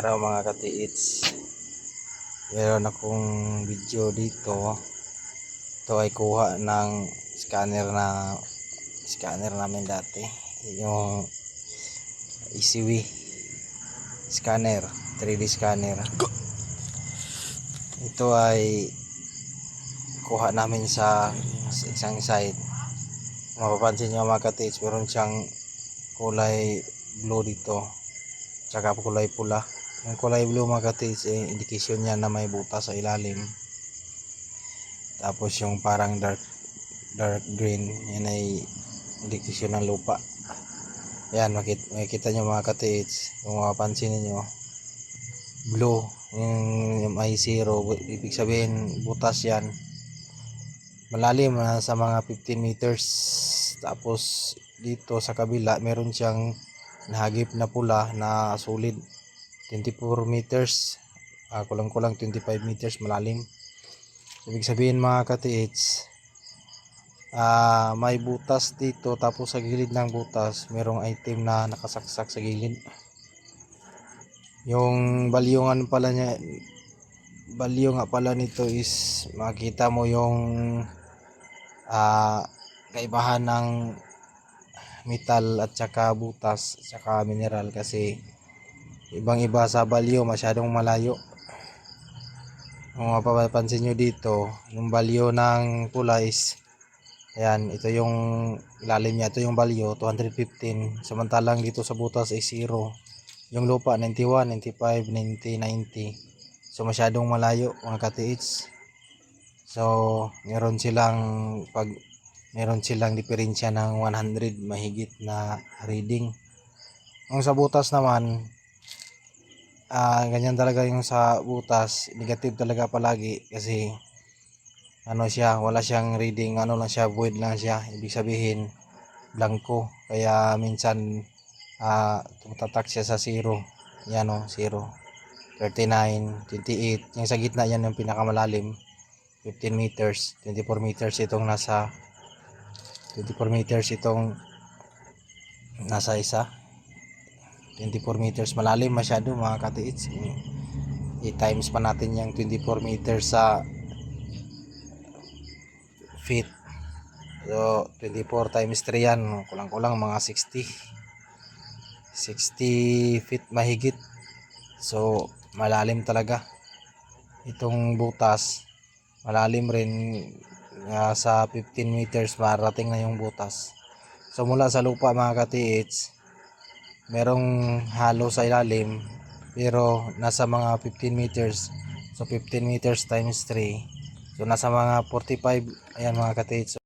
katiits. Meron akong video dito. Ito ay kuha ng scanner na scanner namin dati. Yung ECW scanner 3D scanner. Ito ay kuha namin sa isang site. Mapapansin nyo mga katiits meron siyang kulay blue dito tsaka kulay pula yung kulay blue mga katiits eh, indication niya na may butas sa ilalim. Tapos yung parang dark dark green yan ay indikasyon ng lupa. Yan makita, makikita nyo mga katiits kung mapapansin niyo blue yung, yung may zero ibig sabihin butas yan. Malalim na sa mga 15 meters. Tapos dito sa kabila meron siyang nahagip na pula na solid 24 meters. Ah, kulang-kulang 25 meters malalim. Ibig sabihin mga katiits ah, may butas dito tapos sa gilid ng butas merong item na nakasaksak sa gilid. Yung balyungan pala niya balyo nga pala nito is makita mo yung ah, kaibahan ng metal at saka butas at saka mineral kasi ibang iba sa balyo masyadong malayo. Kung mapapansin nyo dito yung balyo ng pula is ayan ito yung lalim niya ito yung balyo 215 samantalang dito sa butas ay 0 yung lupa 91, 95, 90, 90 so masyadong malayo mga katiits so meron silang pag meron silang diferensya ng 100 mahigit na reading. Yung sa butas naman ah ganyan talaga yung sa butas. Negative talaga palagi kasi ano siya wala siyang reading ano lang siya void lang siya. Ibig sabihin blanco. Kaya minsan ah tumatatak siya sa 0 yan o 0 39 28 yung sa gitna yan yung pinakamalalim. 15 meters 24 meters itong nasa 24 meters itong nasa isa 24 meters malalim masyado mga katiits i-times pa natin yung 24 meters sa feet. So 24 times 3 yan kulang kulang mga 60 60 feet mahigit. So malalim talaga. Itong butas malalim rin nga sa 15 meters marating na yung butas. So mula sa lupa mga katiits merong halo sa ilalim pero nasa mga 15 meters. So 15 meters times 3 so nasa mga 45 ayan mga katiits